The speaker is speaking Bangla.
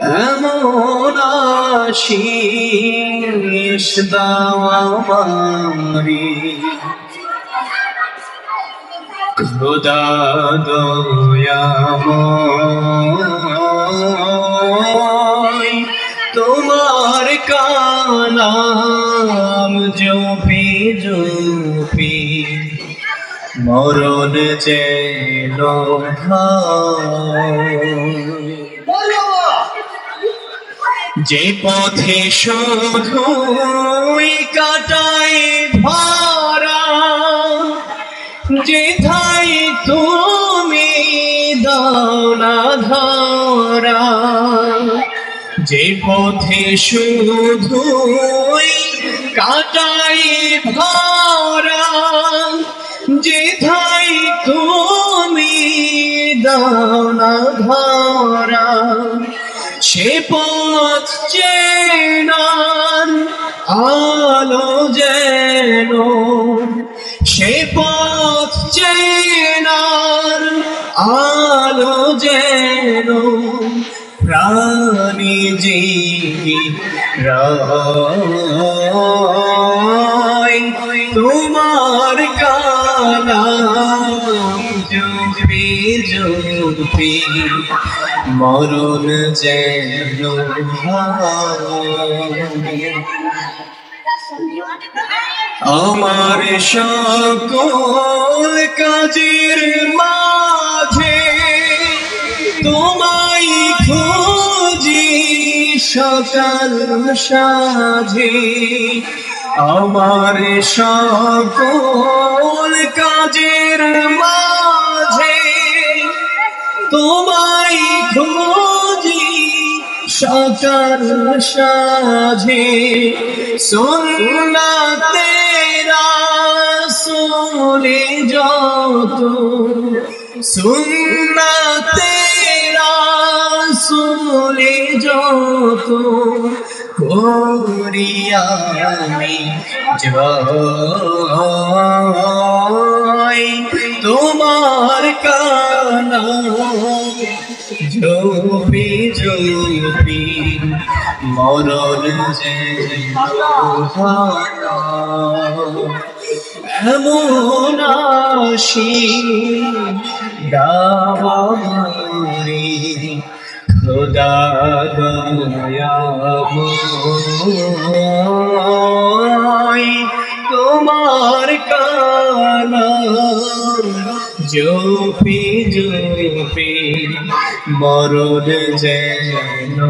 এমন আশিস দাও আমারি। খোদা দয়াময় তোমার কালাম জপি জপি। মরণ যেন যে পথে শুধুই কাটাই ভারা যেথাই তুমি দাও না ধরা যে পথে শুধুই কাটাই ভারা যেথাই তুমি দাও না ধরা সে পথ চেনার আলো যেন। সে পথ চেনার আলো যেন। প্রাণী রায় তোমার জুবি মরণ। আমার সকল কাজের মাঝে তোমায় খুঁজি সকাল সাঝে আমার সকল কাজের মাঝে তোমায় খুঁজি সকাল সাঝে সোনা তেরা সোলে যত সুন্না তেরা সোলে যত করিয়ামি জয়। তোমার কানা জপি জপি যে এমন দাবারি দয়াময় তোমার কানা জপি জপি মরণ যেন।